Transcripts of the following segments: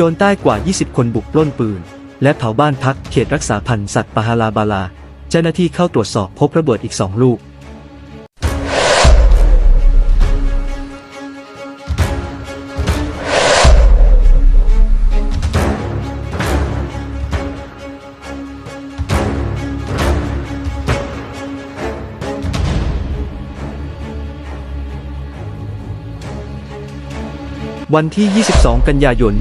โจรใต้กว่า 20 คนบุกปล้นปืน และเผาบ้านพักเขตรักษาพันธุ์สัตว์ปาฮาลาบาลา เจ้าหน้าที่เข้าตรวจสอบพบระเบิดอีกสองลูก วันที่ 22 กันยายน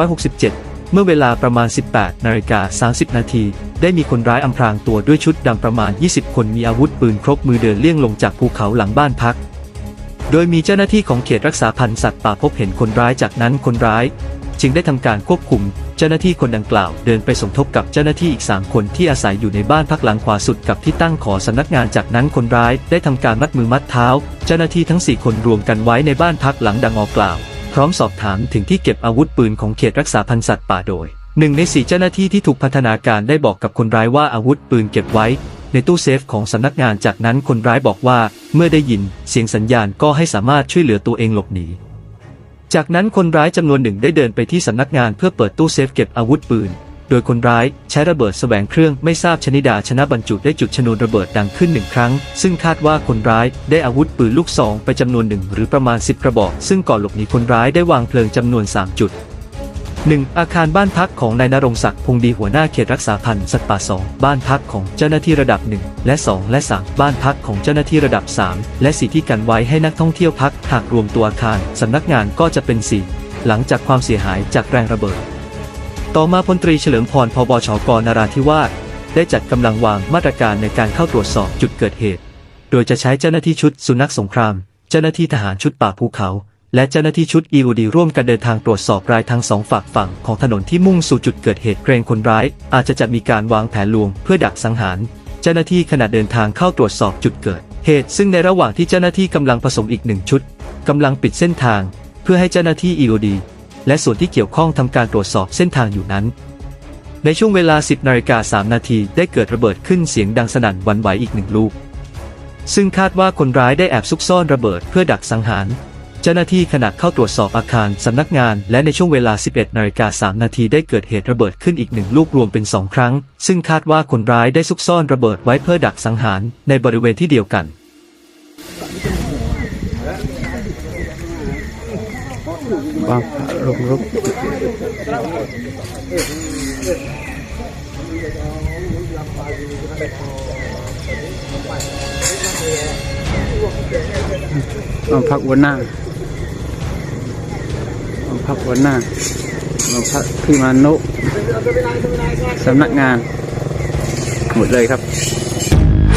2567 เมื่อเวลาประมาณ 18 นาฬิกา 30 นาที ได้มีคนร้ายอำพรางตัวด้วยชุดดำประมาณ 20 คนมีอาวุธปืนครบมือเดินเลี่ยงลงจากภูเขาหลังบ้านพัก โดยมีเจ้าหน้าที่ของเขตรักษาพันธุ์สัตว์ป่าพบเห็นคนร้ายจากนั้นคนร้าย จึงได้ทำการควบคุม เจ้าหน้าที่คนดังกล่าวเดินไปสมทบกับเจ้าหน้าที่อีก 3 คนที่อาศัยอยู่ในบ้านพักหลังขวาสุดกับที่ตั้งขอสำนักงานจากนั้นคนร้ายได้ทำการมัดมือมัดเท้า เจ้าหน้าที่ทั้ง 4 คนรวมกันไว้ในบ้านพักหลังดังออกกล่าว พร้อมสอบถามถึงที่เก็บอาวุธปืนของเขตรักษาพันธุ์สัตว์ป่าโดยหนึ่งในสี่เจ้าหน้าที่ที่ถูกพัฒนาการได้บอกกับคนร้ายว่าอาวุธปืนเก็บไว้ ในตู้เซฟของสำนักงานจากนั้นคนร้ายบอกว่า เมื่อได้ยินเสียงสัญญาณก็ให้สามารถช่วยเหลือตัวเองหลบหนีจากนั้นคนร้ายจำนวนหนึ่งได้เดินไปที่สำนักงานเพื่อเปิดตู้เซฟเก็บอาวุธปืน โดยคนร้ายใช้ระเบิดแสวงเครื่องไม่ทราบชนิดาชนะบรรจุได้จุดชนวนระเบิดดังขึ้นหนึ่งครั้ง ซึ่งคาดว่าคนร้ายได้อาวุธปืนลูกซองไปจำนวนหนึ่งหรือประมาณ 10 กระบอก ซึ่งก่อนหลบหนีคนร้ายได้วางเพลิงจำนวน 3 จุด 1. อาคารบ้านพักของนายนรงศักดิ์พงดีหัวหน้าเขตรักษาพันธุ์สัตว์ป่า 2 บ้านพักของเจ้าหน้าที่ระดับ 1 และ 2 และ 3 บ้านพักของเจ้าหน้าที่ระดับ 3 และ 4 ที่กันไว้ให้นักท่องเที่ยวพักหากรวมตัวอาคารสำนักงานก็จะเป็น 4 หลังจากความเสียหายจากแรงระเบิด ต่อมาพลตรีเฉลิมพรพบชกนาราธิวาสได้จัดกำลังวางมาตรการในการเข้าตรวจสอบจุดเกิดเหตุ โดยจะใช้เจ้าหน้าที่ชุดสุนัขสงคราม เจ้าหน้าที่ทหารชุดป่าภูเขา และเจ้าหน้าที่ชุด EOD ร่วมกันเดินทางตรวจสอบรายทางสองฝากฝั่งของถนนที่มุ่งสู่จุดเกิดเหตุเกรงคนร้าย อาจจะจะมีการวางแผนลวงเพื่อดักสังหาร เจ้าหน้าที่ขณะเดินทางเข้าตรวจสอบจุดเกิด เหตุ ซึ่งในระหว่างที่เจ้าหน้าที่กำลังผสมอีกหนึ่งชุดกำลังปิดเส้นทาง เพื่อให้เจ้าหน้าที่ EOD และส่วนที่เกี่ยวข้องทำการตรวจสอบเส้นทางอยู่นั้น ในช่วงเวลา 10นาฬิกา3นาทีได้เกิดระเบิดขึ้นเสียงดังสนั่นหวันไหวอีกหนึ่งลูก ซึ่งคาดว่าคนร้ายได้แอบซุกซ่อนระเบิดเพื่อดักสังหาร เจ้าหน้าที่ขณะเข้าตรวจสอบอาคารสำนักงาน และในช่วงเวลา 11นาฬิกา3นาทีได้เกิดเหตุระเบิดขึ้นอีกหนึ่งลูกรวมเป็น2ครั้ง ซึ่งคาดว่าคนร้ายได้ซุกซ่อนระเบิดไว้เพื่อดักสังหารในบริเวณที่เดียวกัน บางพระลงรุกบางพักวันหน้าบางพักวันหน้าบางพักพี่มานุสำนักงาน หมดเลยครับ